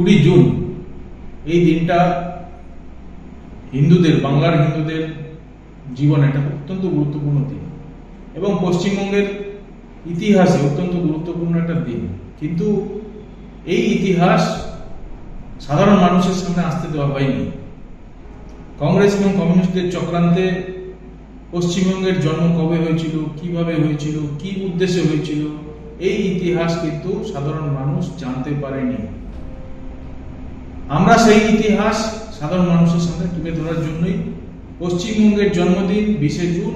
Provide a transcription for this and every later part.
কুড়ি জুন, এই দিনটা হিন্দুদের, বাংলার হিন্দুদের জীবনে একটা অত্যন্ত গুরুত্বপূর্ণ দিন। এবং পশ্চিমবঙ্গের ইতিহাসে অত্যন্ত গুরুত্বপূর্ণ একটা দিন। কিন্তু এই ইতিহাস সাধারণ মানুষের সামনে আসতে দেওয়া হয়নি। কংগ্রেস এবং কমিউনিস্টদের চক্রান্তে পশ্চিমবঙ্গের জন্ম কবে হয়েছিল, কীভাবে হয়েছিল, কি উদ্দেশ্যে হয়েছিল, এই ইতিহাস কিন্তু সাধারণ মানুষ জানতে পারেনি। আমরা সেই ইতিহাস সাধারণ মানুষের সামনে তুলে ধরার জন্যই পশ্চিমবঙ্গের জন্মদিন, বিশে জুন,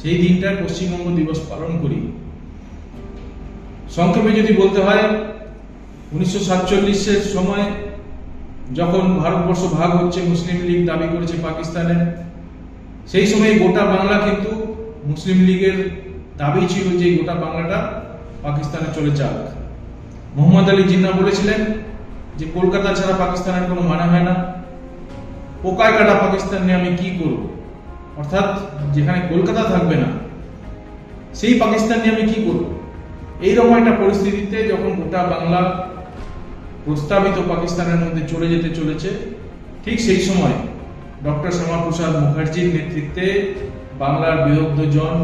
সেই দিনটা পশ্চিমবঙ্গ দিবস পালন করি। সংক্ষেপে যদি বলতে হয়, উনিশশো সাতচল্লিশের সময় যখন ভারতবর্ষ ভাগ হচ্ছে, মুসলিম লীগ দাবি করেছে পাকিস্তানে সেই সময় গোটা বাংলা কিন্তু মুসলিম লীগের দাবি ছিল যে গোটা বাংলাটা পাকিস্তানে চলে যাক। মোহাম্মদ আলী জিন্না বলেছিলেন যে কলকাতা ছাড়া পাকিস্তানের কোনো মানে হয় না। পোকায় কাটা পাকিস্তান নিয়ে আমি কি করব? অর্থাৎ যেখানে কলকাতা থাকবে না, সেই পাকিস্তান নিয়ে আমি কি করব? এইরকম একটা পরিস্থিতিতে যখন গোটা বাংলা প্রস্তাবিত পাকিস্তানের মধ্যে চলে যেতে চলেছে, ঠিক সেই সময় ডক্টর শ্যামাপ্রসাদ মুখার্জির নেতৃত্বে বাংলার বিদগ্ধ জন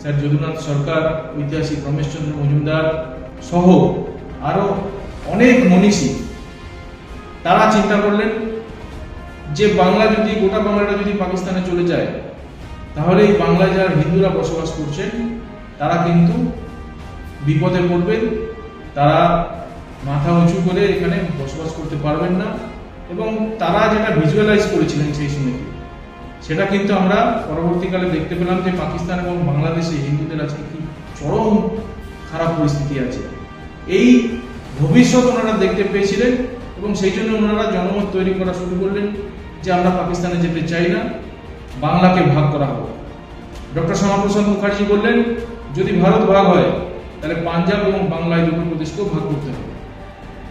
স্যার যদুনাথ সরকার, ঐতিহাসিক রমেশচন্দ্র মজুমদার সহ আরও অনেক মনীষী তারা চিন্তা করলেন যে বাংলা যদি, গোটা বাংলাটা যদি পাকিস্তানে চলে যায়, তাহলে এই বাংলায় যারা হিন্দুরা বসবাস করছেন, তারা কিন্তু বিপদে পড়বেন, তারা মাথা উঁচু করে এখানে বসবাস করতে পারবেন না, এবং তারা যেটা ভিজুয়ালাইজ করেছিলেন সেই সময় সেটা কিন্তু আমরা পরবর্তীকালে দেখতে পেলাম যে পাকিস্তান এবং বাংলাদেশে হিন্দুদের আজকে কি চরম খারাপ পরিস্থিতি আছে। এই ভবিষ্যৎ ওনারা দেখতে পেয়েছিলেন এবং সেই জন্য ওনারা জনমত তৈরি করা শুরু করলেন যে আমরা পাকিস্তানে যেতে চাই না, বাংলাকে ভাগ করা হবে ডক্টর শ্যামাপ্রসাদ মুখার্জি বললেন, যদি ভারত ভাগ হয়, তাহলে পাঞ্জাব এবং বাংলা এই দুটো প্রদেশকেও ভাগ করতে হবে।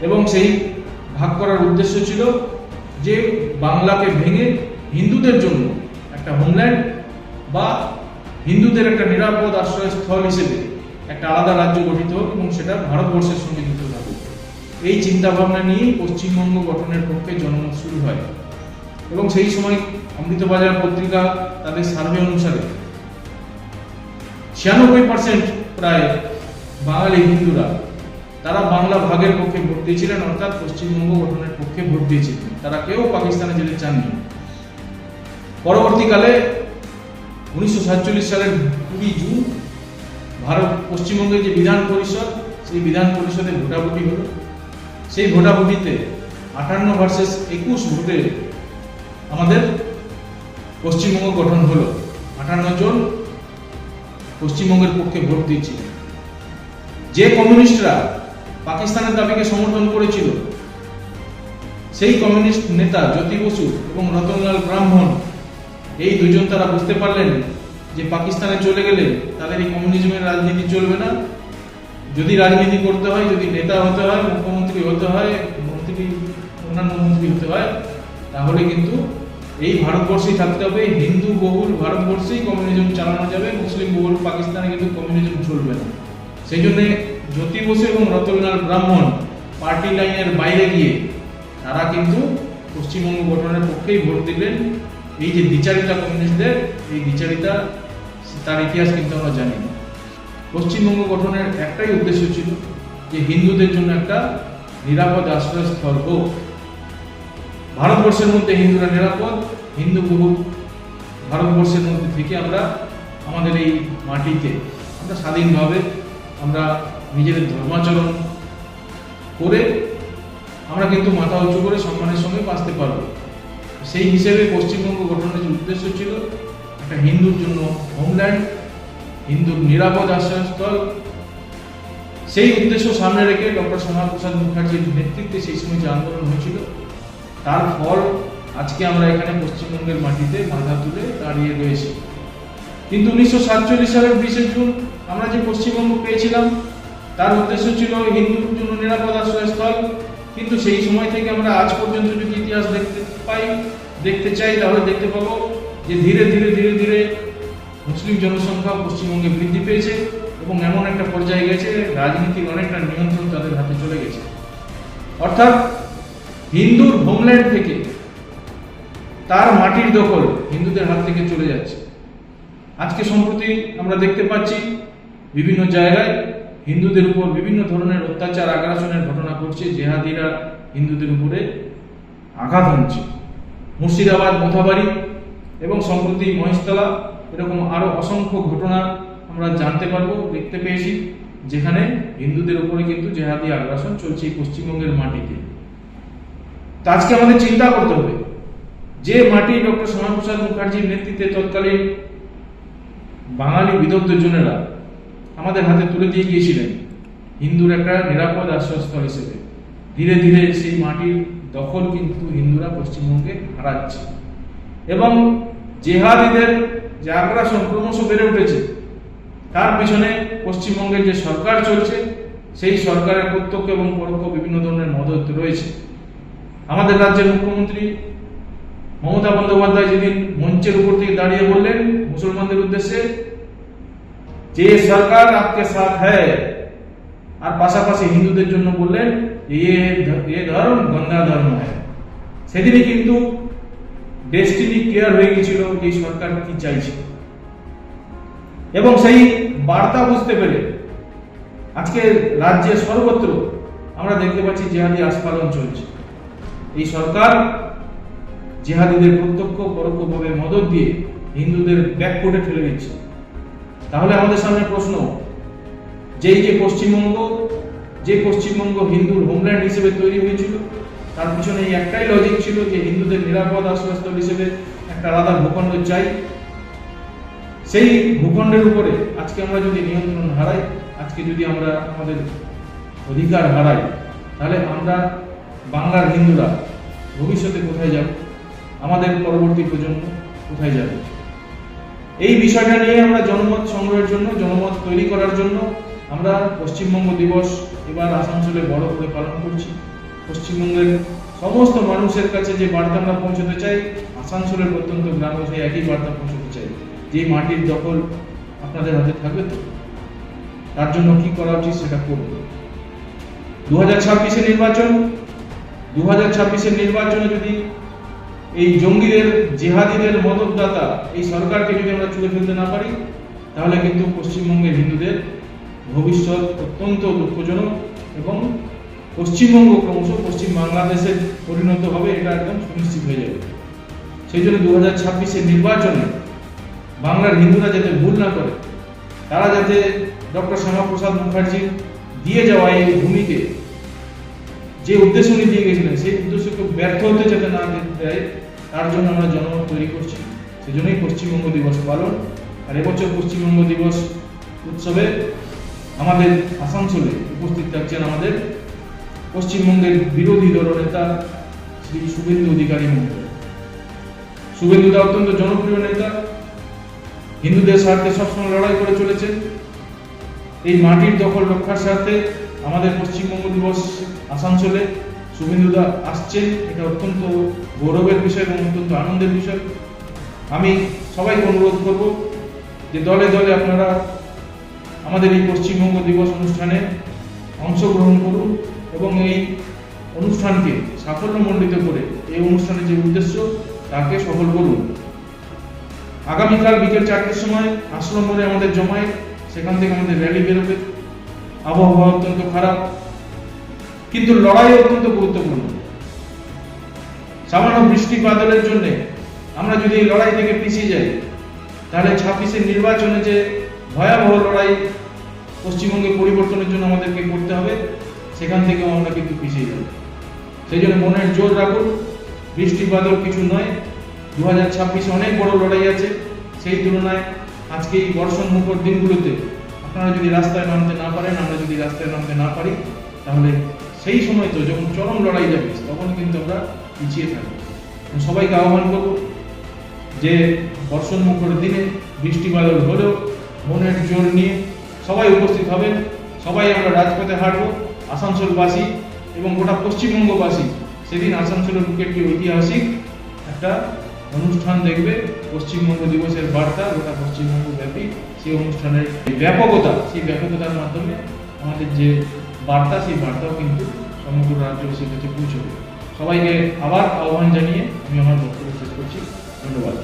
এবং সেই ভাগ করার উদ্দেশ্য ছিল যে বাংলাকে ভেঙে হিন্দুদের জন্য একটা হোমল্যান্ড বা হিন্দুদের একটা নিরাপদ আশ্রয়স্থল হিসেবে একটা আলাদা রাজ্য গঠিত হোক এবং সেটা ভারতবর্ষের সঙ্গে এই চিন্তা ভাবনা নিয়েই পশ্চিমবঙ্গ গঠনের পক্ষে জনমত শুরু হয়। এবং সেই সময় অমৃতবাজার পত্রিকা তাদের সার্ভে অনুসারে ছিয়ানব্বই পার্সেন্ট প্রায় বাঙালি হিন্দুরা, তারা বাংলা ভাগের পক্ষে ভোট দিয়েছিলেন, অর্থাৎ পশ্চিমবঙ্গ গঠনের পক্ষে ভোট দিয়েছিলেন। তারা কেউ পাকিস্তানে যেতে চাননি। পরবর্তীকালে উনিশশো সাতচল্লিশ সালের কুড়ি জুন ভারত, পশ্চিমবঙ্গের যে বিধান পরিষদ, সেই বিধান পরিষদে ভোটাভুটি হলো। সেই ভোটাভুটিতে আটান্ন ভার্সেস একুশ ভোটে আমাদের পশ্চিমবঙ্গ গঠন হলো। আটান্ন জন পশ্চিমবঙ্গের পক্ষে ভোট দিয়েছিলেন যে কমিউনিস্টরা পাকিস্তানের দাবিকে সমর্থন করেছিল, সেই কমিউনিস্ট নেতা জ্যোতি বসু এবং রতনলাল ব্রাহ্মণ, এই দুজন তারা বুঝতে পারলেন যে পাকিস্তানে চলে গেলে তাদের এই কমিউনিজমের রাজনীতি চলবে না। যদি রাজনীতি করতে হয়, যদি নেতা হতে হয় হতে হয়, মন্ত্রী, অন্যান্য মন্ত্রী হতে হয়, তাহলে কিন্তু এই ভারতবর্ষেই থাকতে হবে, হিন্দু, বহুল, ভারতবর্ষেই কমিউনিজম চালানো যাবে, মুসলিম, বহুল, পাকিস্তানে কিন্তু কমিউনিজম চলবে না। সেই জন্যে জ্যোতি বসু এবং রতনলাল ব্রাহ্মণ পার্টি লাইনের বাইরে গিয়ে তারা কিন্তু পশ্চিমবঙ্গ গঠনের পক্ষেই ভোট দিলেন। এই যে দ্বিচারিতা কমিউনিস্টদের এই দ্বিচারিতা তার ইতিহাস কিন্তু আমরা জানি। না পশ্চিমবঙ্গ গঠনের একটাই উদ্দেশ্য ছিল যে হিন্দুদের জন্য একটা নিরাপদ আশ্রয়স্থল হোক ভারতবর্ষের মধ্যে হিন্দুরা নিরাপদ, হিন্দু বহু ভারতবর্ষের মধ্যে থেকে আমরা আমাদের এই মাটিতে, আমরা স্বাধীনভাবে আমরা নিজেদের ধর্মাচরণ করে আমরা কিন্তু মাথা উঁচু করে সম্মানের সঙ্গে বাঁচতে পারব। সেই হিসেবে পশ্চিমবঙ্গ গঠনের যে উদ্দেশ্য ছিল, একটা হিন্দুর জন্য হোমল্যান্ড হিন্দুর নিরাপদ আশ্রয়স্থল সেই উদ্দেশ্য সামনে রেখে ডক্টর শ্যামাপ্রসাদ মুখার্জির নেতৃত্বে সেই সময় যে আন্দোলন হয়েছিল, তার ফল আজকে আমরা এখানে পশ্চিমবঙ্গের মাটিতে মাথা তুলে দাঁড়িয়ে রয়েছি। কিন্তু উনিশশো সাতচল্লিশ সালের বিশে জুন আমরা যে পশ্চিমবঙ্গ পেয়েছিলাম, তার উদ্দেশ্য ছিল হিন্দুর জন্য নিরাপদ আশ্রয়স্থল। কিন্তু সেই সময় থেকে আমরা আজ পর্যন্ত যদি ইতিহাস দেখতে পাই, দেখতে চাই, তাহলে দেখতে পাবো যে ধীরে ধীরে ধীরে ধীরে মুসলিম জনসংখ্যা পশ্চিমবঙ্গে বৃদ্ধি পেয়েছে। এবং এমন একটা পর্যায়ে গেছে রাজনীতির অনেকটা নিয়ন্ত্রণ তাদের হাতে চলে গেছে। অর্থাৎ হিন্দুর হোমল্যান্ড থেকে তার মাটির দখল হিন্দুদের হাত থেকে চলে যাচ্ছে। আজকে সম্প্রতি আমরা দেখতে পাচ্ছি, বিভিন্ন জায়গায় হিন্দুদের উপর বিভিন্ন ধরনের অত্যাচার, আগ্রাসনের ঘটনা ঘটছে, জেহাদিরা হিন্দুদের উপরে আঘাত হানছে। মুর্শিদাবাদ, মোথাবাড়ি এবং সম্প্রতি মহেশতলা, এরকম আরও অসংখ্য ঘটনা আমরা জানতে পারব, দেখতে পেয়েছি, যেখানে হিন্দুদের উপরে কিন্তু জেহাদি আগ্রাসন চলছে পশ্চিমবঙ্গের মাটিতে। তো আজকে আমাদের চিন্তা করতে হবে, যে মাটি ডক্টর শ্যামাপ্রসাদ মুখার্জির নেতৃত্বে তৎকালীন বাঙালি বিদগ্ধ জনেরা আমাদের হাতে তুলে দিয়ে গিয়েছিলেন, হিন্দুর একটা নিরাপদ আশ্রয়স্থল হিসেবে। ধীরে ধীরে সেই মাটির দখল কিন্তু হিন্দুরা পশ্চিমবঙ্গে হারাচ্ছে। এবং জেহাদিদের যে আগ্রাসন ক্রমশ বেড়ে উঠেছে তার পিছনে পশ্চিমবঙ্গের যে সরকার চলছে, সেই সরকারের প্রত্যক্ষ এবং পরোক্ষ বিভিন্ন ধরনের মদত রয়েছে। আমাদের রাজ্যের মুখ্যমন্ত্রী মমতা বন্দ্যোপাধ্যায় যেদিন মঞ্চের উপর থেকে দাঁড়িয়ে বললেন, মুসলমানদের উদ্দেশ্যে, যে সরকার আপকে সাথ হ্যায় আর পাশাপাশি হিন্দুদের জন্য বললেন, এ ধর্ম, গঙ্গা ধর্ম। হ্যায় সেদিনই কিন্তু ডেস্টিনি ক্লিয়ার হয়ে গেছিল এই সরকার কি চাইছে। এবং সেই বার্তা বুঝতে পেরে আজকে রাজ্যের সর্বত্র আমরা দেখতে পাচ্ছি জেহাদি আস্ফালন চলছে। এই সরকার জেহাদিদের প্রত্যক্ষ পরোক্ষভাবে মদত দিয়ে হিন্দুদের ব্যাকফুটে ঠেলে দিচ্ছে। তাহলে আমাদের সামনে প্রশ্ন, যেই যে পশ্চিমবঙ্গ যে পশ্চিমবঙ্গ হিন্দুর হোমল্যান্ড হিসেবে তৈরি হয়েছিল, তার পিছনে একটাই লজিক ছিল যে হিন্দুদের নিরাপদ আশ্রয়স্থল হিসেবে একটা আলাদা ভূখণ্ড চাই। সেই ভূখণ্ডের উপরে আজকে আমরা যদি নিয়ন্ত্রণ হারাই, আজকে যদি আমরা আমাদের অধিকার হারাই, তাহলে আমরা বাংলার হিন্দুরা ভবিষ্যতে কোথায় যাব? আমাদের পরবর্তী প্রজন্ম কোথায় যাবে? এই বিষয়টা নিয়ে আমরা জনমত সংগ্রহের জন্য, জনমত তৈরি করার জন্য আমরা পশ্চিমবঙ্গ দিবস এবার আসানসোলে বড় করে পালন করছি। পশ্চিমবঙ্গের সমস্ত মানুষের কাছে যে বার্তা আমরা পৌঁছতে চাই, আসানসোলের প্রত্যন্ত গ্রামে সেই একই বার্তা পৌঁছতে চাই। যে মাটির দখল আপনাদের হাতে থাকবে তো? তার জন্য কি করা উচিত সেটা করব দু হাজার নির্বাচন দু হাজার ছাব্বিশের নির্বাচনে যদি এই জঙ্গিদের, জেহাদিদের মদতদাতা এই সরকারকে যদি আমরা চুলে ফেলতে না পারি, তাহলে কিন্তু পশ্চিমবঙ্গের হিন্দুদের ভবিষ্যৎ অত্যন্ত দুঃখজনক এবং পশ্চিমবঙ্গ ক্রমশ পশ্চিম বাংলাদেশে পরিণত হবে, এটা একদম সুনিশ্চিত হয়ে যাবে। সেই জন্য দু হাজার নির্বাচনে বাংলার হিন্দুরা যাতে ভুল না করে, তারা যাতে ডক্টর শ্যামাপ্রসাদ মুখার্জি দিয়ে যাওয়া এই ভূমিতে যে উদ্দেশ্য উনি দিয়ে গেছিলেন, সেই উদ্দেশ্যকে ব্যর্থ হতে যাতে না দেয়, তার জন্য আমরা জনমত তৈরি করছি। সেজন্যই পশ্চিমবঙ্গ দিবস পালন, আর এবছর পশ্চিমবঙ্গ দিবস উৎসবে আমাদের আসানসোলে উপস্থিত থাকছেন আমাদের পশ্চিমবঙ্গের বিরোধী দলনেতা শ্রী শুভেন্দু অধিকারী মহোদয়। শুভেন্দুদা অত্যন্ত জনপ্রিয় নেতা হিন্দুদের স্বার্থে সবসময় লড়াই করে চলেছেন এই মাটির দখল রক্ষার স্বার্থে আমাদের পশ্চিমবঙ্গ দিবস আসানসোলে শুভেন্দুদা আসছেন। এটা অত্যন্ত গৌরবের বিষয় এবং অত্যন্ত আনন্দের বিষয়। আমি সবাইকে অনুরোধ করব যে দলে দলে আপনারা আমাদের এই পশ্চিমবঙ্গ দিবস অনুষ্ঠানে অংশগ্রহণ করুন এবং এই অনুষ্ঠানকে সাফল্যমণ্ডিত করে, এই অনুষ্ঠানের যে উদ্দেশ্য, তাকে সফল করুন। আগামীকাল বিকেল চারটের সময় আশ্রম মোড়ে আমাদের জমায় সেখান থেকে আমাদের র্যালি বেরোবে। আবহাওয়া অত্যন্ত খারাপ, কিন্তু লড়াই অত্যন্ত গুরুত্বপূর্ণ। সামান্য বৃষ্টি বাদলের জন্য আমরা যদি এই লড়াই থেকে পিছিয়ে যাই, তাহলে ছাব্বিশের নির্বাচনে যে ভয়াবহ লড়াই পশ্চিমবঙ্গে পরিবর্তনের জন্য আমাদেরকে করতে হবে, সেখান থেকেও আমরা কিন্তু পিছিয়ে যাব। সেই জন্য মনের জোর রাখুন, বৃষ্টি বাদল কিছু নয় দু হাজার ছাব্বিশে অনেক বড় লড়াই আছে। সেই তুলনায় আজকে এই বর্ষণ মুখর দিনগুলোতে আপনারা যদি রাস্তায় নামতে না পারেন, আমরা যদি রাস্তায় নামতে না পারি, তাহলে সেই সময় তো যখন চরম লড়াই যাবে, তখন কিন্তু আমরা পিছিয়ে থাকব। সবাইকে আহ্বান করব যে বর্ষণ মুখর দিনে বৃষ্টি বাদল হলেও মনের জোর নিয়ে সবাই উপস্থিত হবেন, সবাই আমরা রাজপথে হাঁটবো, আসানসোলবাসী এবং গোটা পশ্চিমবঙ্গবাসী। সেদিন আসানসোলের বুকে একটি ঐতিহাসিক একটা অনুষ্ঠান দেখবে, পশ্চিমবঙ্গ দিবসের বার্তা, গোটা পশ্চিমবঙ্গ ব্যাপী সেই অনুষ্ঠানের ব্যাপকতা, সেই ব্যাপকতার মাধ্যমে আমাদের যে বার্তা, সেই বার্তাও কিন্তু সমগ্র রাজ্যবাসীর কাছে পৌঁছবে। সবাইকে আবার আহ্বান জানিয়ে আমি আমার বক্তব্য শেষ করছি। ধন্যবাদ।